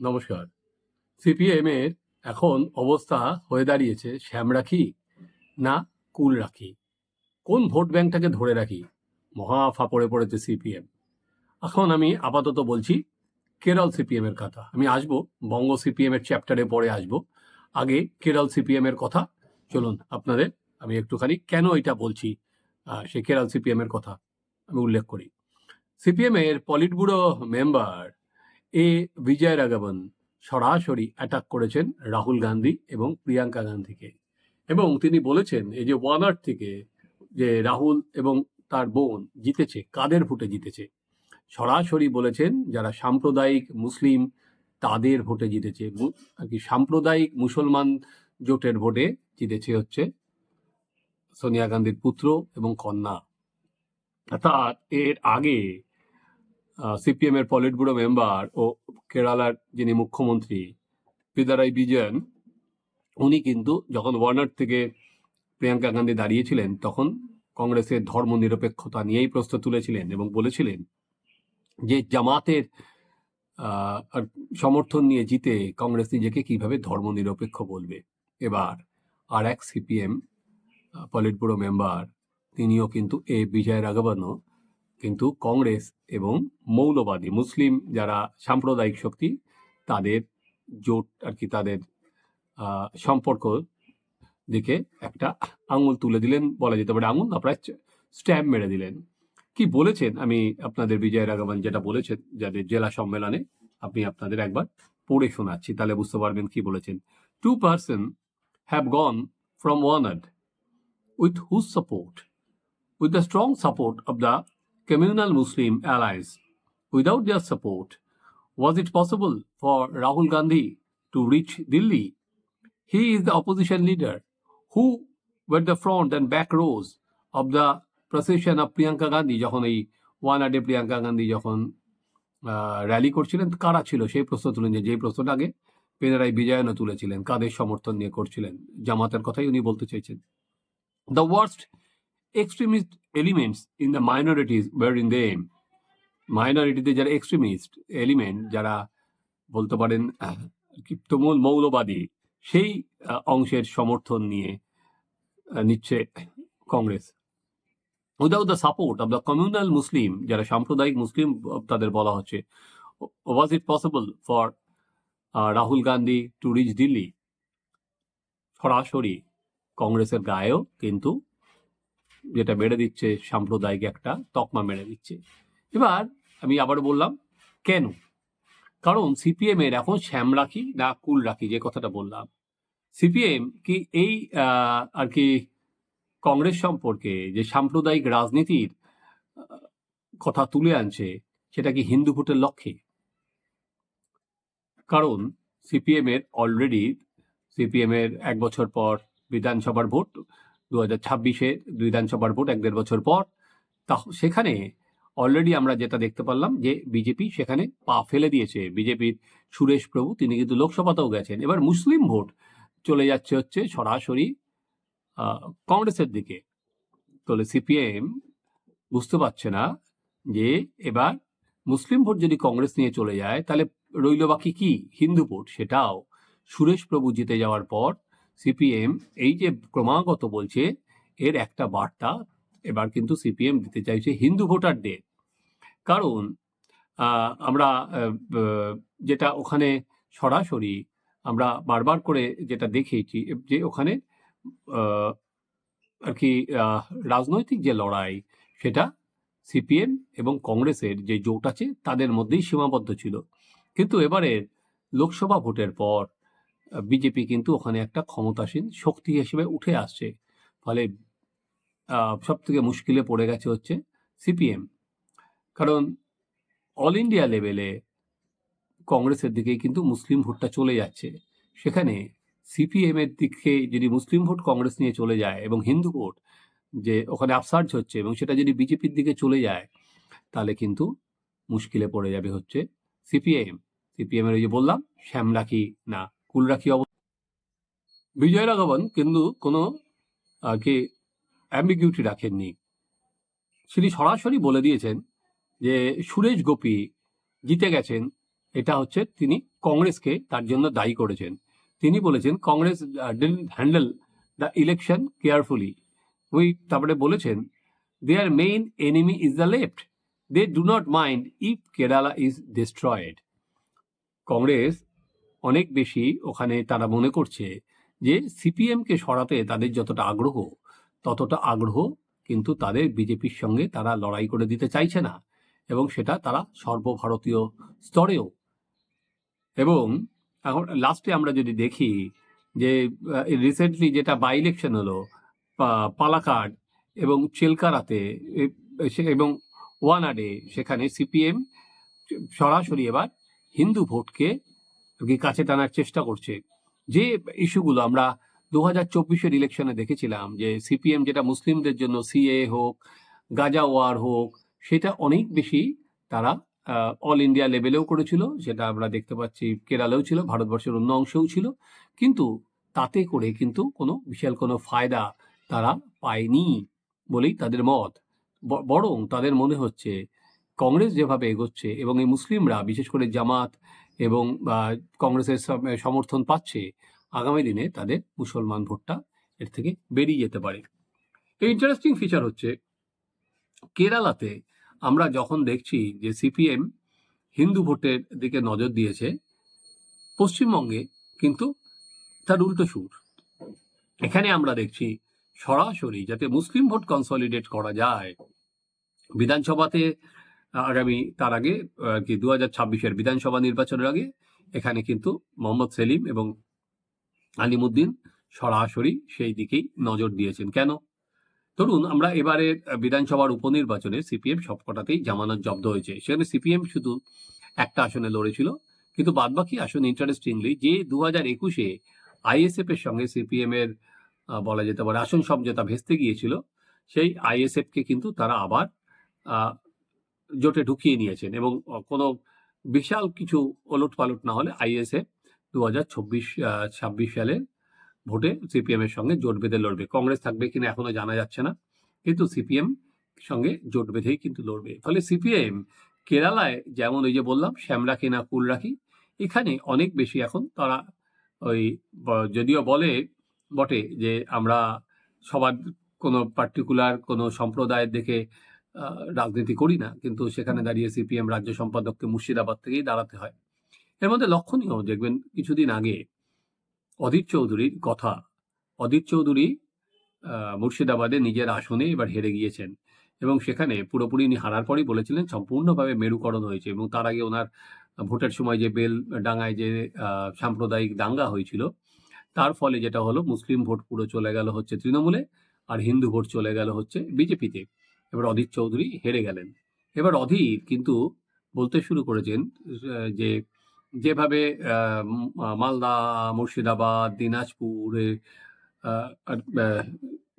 নমস্কার। সিপিএম এর এখন অবস্থা হয়ে দাঁড়িয়েছে শ্যাম রাখি না কুল রাখি কোন ভোট ব্যাংকটাকে ধরে রাখি? মহা ফাপড়ে পড়েছে সিপিএম। এখন আমি আপাতত বলছি, কেরল সিপিএম এর কথা। আমি আসব, বঙ্গ সিপিএম এর চ্যাপ্টারে পরে আসব। আগে কেরল সিপিএম এর কথা। চলুন, আপনাদের আমি একটুখানি কেন এটা বলছি সেই কেরল সিপিএম এর কথা আমি উল্লেখ করি। সিপিএম এর politburo member A Vijay Raghavan সরাসরি অ্যাটাক করেছেন রাহুল গান্ধী এবং প্রিয়াঙ্কা গান্ধীকে। এবং তিনি বলেছেন, এই যে ওয়ানার থেকে যে রাহুল এবং তার বোন জিতেছে, কাদের ভোটে জিতেছে? সরাসরি বলেছেন, যারা সাম্প্রদায়িক মুসলিম, তাদের ভোটে জিতেছে। আর কি, সাম্প্রদায়িক মুসলমান জোটের ভোটে জিতেছে হচ্ছে সোনিয়া গান্ধীর পুত্র এবং কন্যা। অর্থাৎ এর আগে সিপিএম এর পলিট ব্যুরো মেম্বার ও কেরালার যিনি মুখ্যমন্ত্রী পিদারাই বিজয়ন উনি কিন্তু যখন ওয়ার্নার থেকে প্রিয়াঙ্কা গান্ধী দাঁড়িয়েছিলেন, তখন কংগ্রেসের ধর্মনিরপেক্ষতা নিয়েই প্রশ্ন তুলেছিলেন এবং বলেছিলেন যে জামাতের সমর্থন নিয়ে জিতে কংগ্রেস নিজেকে কীভাবে ধর্মনিরপেক্ষ বলবে। এবার আর এক সিপিএম পলিট ব্যুরো মেম্বার তিনিও কিন্তু এ বিজয় রাঘবনও কিন্তু কংগ্রেস এবং মৌলবাদী মুসলিম যারা সাম্প্রদায়িক শক্তি, তাদের জোট আর কি তাদের সম্পর্ক দিকে একটা আঙুল তুলে দিলেন, বলা যেতে পারে আঙুল না, প্রায় স্ট্যাম্প মেরে দিলেন। কি বলেছেন? আমি আপনাদের বিজয় রাঘবন যেটা বলেছেন, যাদের জেলা সম্মেলনে আপনি আপনাদের একবার পড়ে শোনাচ্ছি, তাহলে বুঝতে পারবেন কি বলেছেন। Two person have gone from Wayanad with whose support with the strong support of the communal Muslim allies. Without their support, was it possible for Rahul Gandhi to reach Delhi? He is the opposition leader who were the front and back rows of the procession of Priyanka Gandhi যখন এই one আডে Priyanka Gandhi যখন rally করছিলেন কারা ছিল সেই প্রশ্ন তুলেন যে প্রশ্নটা আগে পেনারাই বিজয়নও তুলেছিলেন কাদের সমর্থন নিয়ে করছিলেন জামাতের কথাই উনি বলতে চাইছেন the worst extremist elements in the minorities were in them মাইনরিটিতে যারা এক্সট্রিমিস্ট এলিমেন্ট যারা বলতে পারেন তুমুল মৌলবাদী, সেই অংশের সমর্থন নিয়ে নিচ্ছে Congress. Without the support of the communal Muslim যারা সাম্প্রদায়িক মুসলিম তাদের বলা হচ্ছে was it possible for Rahul Gandhi to reach Delhi সরাসরি কংগ্রেসের গায়েও কিন্তু যেটা মেরে দিচ্ছে সাম্প্রদায়িক একটা তকমা মেরে দিচ্ছে। এবার আমি আবার বললাম, কেন? কারণ সিপিএম এর এখন শ্যাম রাখি না কুল রাখি যে কথাটা বললাম। সিপিএম কি এই আর কি কংগ্রেস সম্পর্কে যে সাম্প্রদায়িক রাজনীতির কথা তুলে আনছে, সেটা কি হিন্দু ভোটের লক্ষ্যে? কারণ সিপিএম এর অলরেডি সিপিএম এর এক বছর পর বিধানসভার ভোট দু হাজার ছাব্বিশে বিধানসভার ভোট এক দেড় বছর পর। তা সেখানে অলরেডি আমরা যেটা দেখতে পারলাম যে বিজেপি সেখানে পা ফেলে দিয়েছে। বিজেপির সুরেশ প্রভু, তিনি কিন্তু লোকসভাতেও গেছেন। এবার মুসলিম ভোট চলে যাচ্ছে হচ্ছে সরাসরি কংগ্রেসের দিকে। তাহলে সিপিএম বুঝতে পারছে না যে এবার মুসলিম ভোট যদি কংগ্রেস নিয়ে চলে যায়, তাহলে রইল বাকি কি? হিন্দু ভোট, সেটাও। সুরেশ প্রভু জিতে যাওয়ার পর সিপিএম এই যে ক্রমাগত বলছে, এর একটা বার্তা এবার কিন্তু সিপিএম দিতে চাইছে হিন্দু ভোটারদের কারণ আমরা যেটা ওখানে সরাসরি আমরা বারবার করে যেটা দেখেছি, যে ওখানে আর কি রাজনৈতিক যে লড়াই, সেটা সিপিএম এবং কংগ্রেসের যে জোট আছে, তাদের মধ্যেই সীমাবদ্ধ ছিল। কিন্তু এবারের লোকসভা ভোটের পর বিজেপি কিন্তু ওখানে একটা ক্ষমতাসীন শক্তি হিসেবে উঠে আসছে। ফলে সব থেকে মুশকিলে পড়ে গেছে হচ্ছে সিপিএম। কারণ, অল ইন্ডিয়া লেভেলে কংগ্রেসের দিকে কিন্তু মুসলিম ভোটটা চলে যাচ্ছে। সেখানে সিপিএম এর দিকে যদি মুসলিম ভোট কংগ্রেস নিয়ে চলে যায় এবং হিন্দু ভোট যে ওখানে আপসার্জ হচ্ছে এবং সেটা যদি বিজেপির দিকে চলে যায়, তাহলে কিন্তু মুশকিলে পড়ে যাবে হচ্ছে সিপিএম। সিপিএম এর ওই যে বললাম শ্যাম রাখি না কুল রাখি অব বিজয় রাঘবন কিন্তু কোনো আর কি অ্যাম্বিগিউটি রাখেননি। তিনি সরাসরি বলে দিয়েছেন যে সুরেশ গোপী জিতে গেছেন, এটা হচ্ছে তিনি কংগ্রেসকে তার জন্য দায়ী করেছেন। তিনি বলেছেন, Congress didn't handle the election carefully we তারপরে বলেছেন their main enemy is the left they do not mind if Kerala is destroyed Congress অনেক বেশি ওখানে তারা মনে করছে যে সিপিএমকে সরাতে তাদের যতটা আগ্রহ, ততটা আগ্রহ কিন্তু তাদের বিজেপির সঙ্গে তারা লড়াই করে দিতে চাইছে না এবং সেটা তারা সর্বভারতীয় স্তরেও। এবং এখন লাস্টে আমরা যদি দেখি যে রিসেন্টলি যেটা বাই ইলেকশন হলো পালাকাড এবং চেলকারাতে এবং ওয়ানাডে সেখানে সিপিএম সরাসরি এবার হিন্দু ভোটকে কাছে টানার চেষ্টা করছে। যে ইস্যুগুলো আমরা দু হাজার চব্বিশের ইলেকশনে দেখেছিলাম, যে সিপিএম যেটা মুসলিমদের জন্য সিএ হোক, গাজা ওয়ার হোক, সেটা অনেক বেশি তারা অল ইন্ডিয়া লেভেলেও করেছিল, সেটা আমরা দেখতে পাচ্ছি কেরালেও ছিল, ভারতবর্ষের অন্য অংশেও ছিল। কিন্তু তাতে করে কিন্তু কোনো বিশাল কোনো ফায়দা তারা পায়নি বলেই তাদের মত। বরং তাদের মনে হচ্ছে, কংগ্রেস যেভাবে এগোচ্ছে এবং এই মুসলিমরা, বিশেষ করে জামাত এবং কংগ্রেসের সমর্থন পাচ্ছে, আগামী দিনে তাদের মুসলমান ভোটটা এর থেকে বেরিয়ে যেতে পারে। ইন্টারেস্টিং ফিচার হচ্ছে, কেরালাতে আমরা যখন দেখছি যে সিপিএম হিন্দু ভোটের দিকে নজর দিয়েছে, পশ্চিমবঙ্গে কিন্তু তার উল্টো সুর। এখানে আমরা দেখছি সরাসরি যাতে মুসলিম ভোট কনসলিডেট করা যায়, বিধানসভাতে আগামী তার আগে কি দু হাজার ছাব্বিশের বিধানসভা নির্বাচনের আগে এখানে কিন্তু মোহাম্মদ সেলিম এবং আলিমুদ্দিন সরাসরি সেই দিকেই নজর দিয়েছেন। কেন? ধরুন, আমরা এবারে বিধানসভার উপনির্বাচনে সিপিএম সবকটাতেই জামানত জব্দ হয়েছে। সেখানে সিপিএম শুধু একটা আসনে লড়েছিল, কিন্তু বাদবাকি আসন ইন্টারেস্টিংলি যে দু হাজার একুশে আইএসএফ এর সঙ্গে সিপিএম এর বলা যেতে পারে, আসন সমঝোতা ভেস্তে গিয়েছিল, সেই আইএসএফ কে কিন্তু তারা আবার জোটে ঢুকিয়ে নিয়েছেন এবং কোনো বিশাল কিছু ওলট পালট না হলে আইএসএ দু হাজার চব্বিশ ছাব্বিশ সালের ভোটে সিপিএম এর সঙ্গে জোট বেঁধে লড়বে। কংগ্রেস থাকবে কিনা এখনও জানা যাচ্ছে না, কিন্তু সিপিএম সঙ্গে জোট বেঁধেই কিন্তু লড়বে। ফলে সিপিএম কেরালায় যেমন ওই যে বললাম শ্যামরাখি না কুল রাখি, এখানে অনেক বেশি এখন তারা ওই যদিও বলে বটে যে আমরা সবার কোনো পার্টিকুলার কোনো সম্প্রদায়ের দেখে রাজনীতি করি না, কিন্তু সেখানে দাঁড়িয়ে সিপিএম রাজ্য সম্পাদককে মুর্শিদাবাদ থেকেই দাঁড়াতে হয়। এর মধ্যে লক্ষণীয় দেখবেন কিছুদিন আগে অধীর চৌধুরীর কথা। অধীর চৌধুরী মুর্শিদাবাদে নিজের আসনে এবার হেরে গিয়েছেন এবং সেখানে পুরোপুরি উনি হারার পরই বলেছিলেন সম্পূর্ণভাবে মেরুকরণ হয়েছে এবং তার আগে ওনার ভোটের সময় যে বেল ডাঙায় যে সাম্প্রদায়িক দাঙ্গা হয়েছিল, তার ফলে যেটা হলো মুসলিম ভোট পুরো চলে গেল হচ্ছে তৃণমূলে আর হিন্দু ভোট চলে গেল হচ্ছে বিজেপিতে। এবার অধীর চৌধুরী হেরে গেলেন। এবার অধীর কিন্তু বলতে শুরু করেছেন যে যেভাবে মালদা, মুর্শিদাবাদ, দিনাজপুরে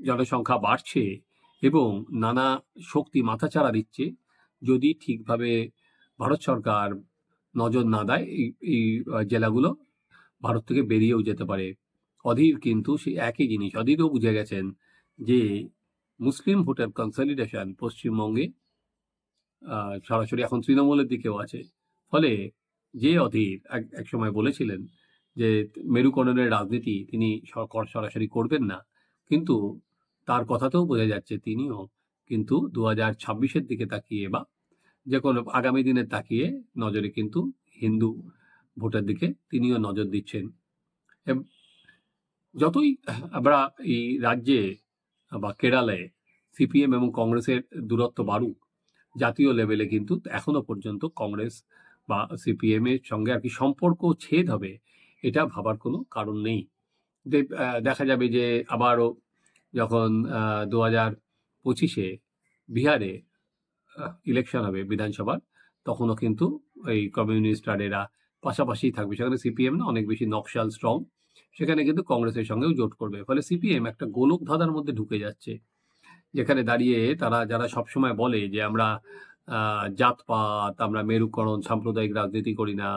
জনসংখ্যা বাড়ছে এবং নানা শক্তি মাথাচাড়া দিচ্ছে, যদি ঠিকভাবে ভারত সরকার নজর না দেয়, এই এই জেলাগুলো ভারত থেকে বেরিয়েও যেতে পারে। অধীর কিন্তু সেই একই জিনিস, অধীরও বুঝে গেছেন যে মুসলিম ভোটের কনসলিডেশন পশ্চিমবঙ্গে সরাসরি এখন তৃণমূলের দিকেও আছে। ফলে যে অধীর এক সময় বলেছিলেন যে মেরুকরণের রাজনীতি তিনি সরাসরি করবেন না, কিন্তু তার কথাতেও বোঝা যাচ্ছে তিনিও কিন্তু দু হাজার ছাব্বিশের দিকে তাকিয়ে বা যে কোনো আগামী দিনে তাকিয়ে নজরে কিন্তু হিন্দু ভোটের দিকে তিনিও নজর দিচ্ছেন। যতই আমরা এই রাজ্যে বা কেরালায় সিপিএম এবং কংগ্রেসের দূরত্ব বাড়ুক, জাতীয় লেভেলে কিন্তু এখনও পর্যন্ত কংগ্রেস বা সিপিএম এর সঙ্গে আর কি সম্পর্ক ছেদ হবে, এটা ভাবার কোনো কারণ নেই। দেখা যাবে যে আবারও যখন দু হাজার পঁচিশে বিহারে ইলেকশন হবে বিধানসভার, তখনও কিন্তু এই কমিউনিস্ট আর এরা পাশাপাশি থাকবে। সেখানে সিপিএম না অনেক বেশি নকশাল স্ট্রং সেখানে কিন্তু কংগ্রেসের সঙ্গেও জোট করবে। ফলে সিপিএম একটা গোলক ধাঁধার মধ্যে ঢুকে যাচ্ছে। যেখানে দাঁড়িয়ে তারা, যারা সবসময় বলে যে আমরা জাতপাত, আমরা মেরুকরণ, সাম্প্রদায়িক রাজনীতি করি না,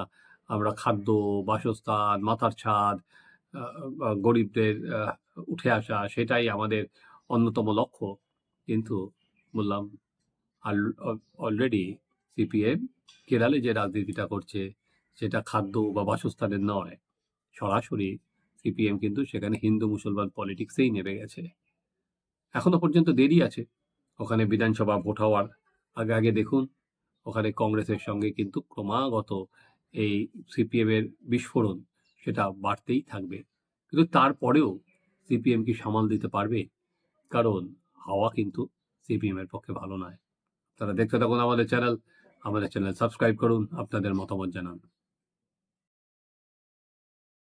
আমরা খাদ্য, বাসস্থান, মাথার ছাদ গরিবদের উঠে আসা, সেটাই আমাদের অন্যতম লক্ষ্য। কিন্তু বললাম অলরেডি সিপিএম কেরালে যে রাজনীতিটা করছে, সেটা খাদ্য বা বাসস্থানের নয়, সরাসরি সিপিএম কিন্তু সেখানে হিন্দু মুসলমান পলিটিক্সেই নেমে গেছে। এখনও পর্যন্ত দেরি আছে। ওখানে বিধানসভা ভোট হওয়ার আগে আগে দেখুন, ওখানে কংগ্রেসের সঙ্গে কিন্তু ক্রমাগত এই সিপিএম এর বিস্ফোরণ সেটা বাড়তেই থাকবে। কিন্তু তারপরেও সিপিএম কি সামাল দিতে পারবে? কারণ হাওয়া কিন্তু সিপিএম এর পক্ষে ভালো নয়। তারা দেখতে থাকুন আমাদের চ্যানেল। আমাদের চ্যানেল সাবস্ক্রাইব করুন, আপনাদের মতামত জানান।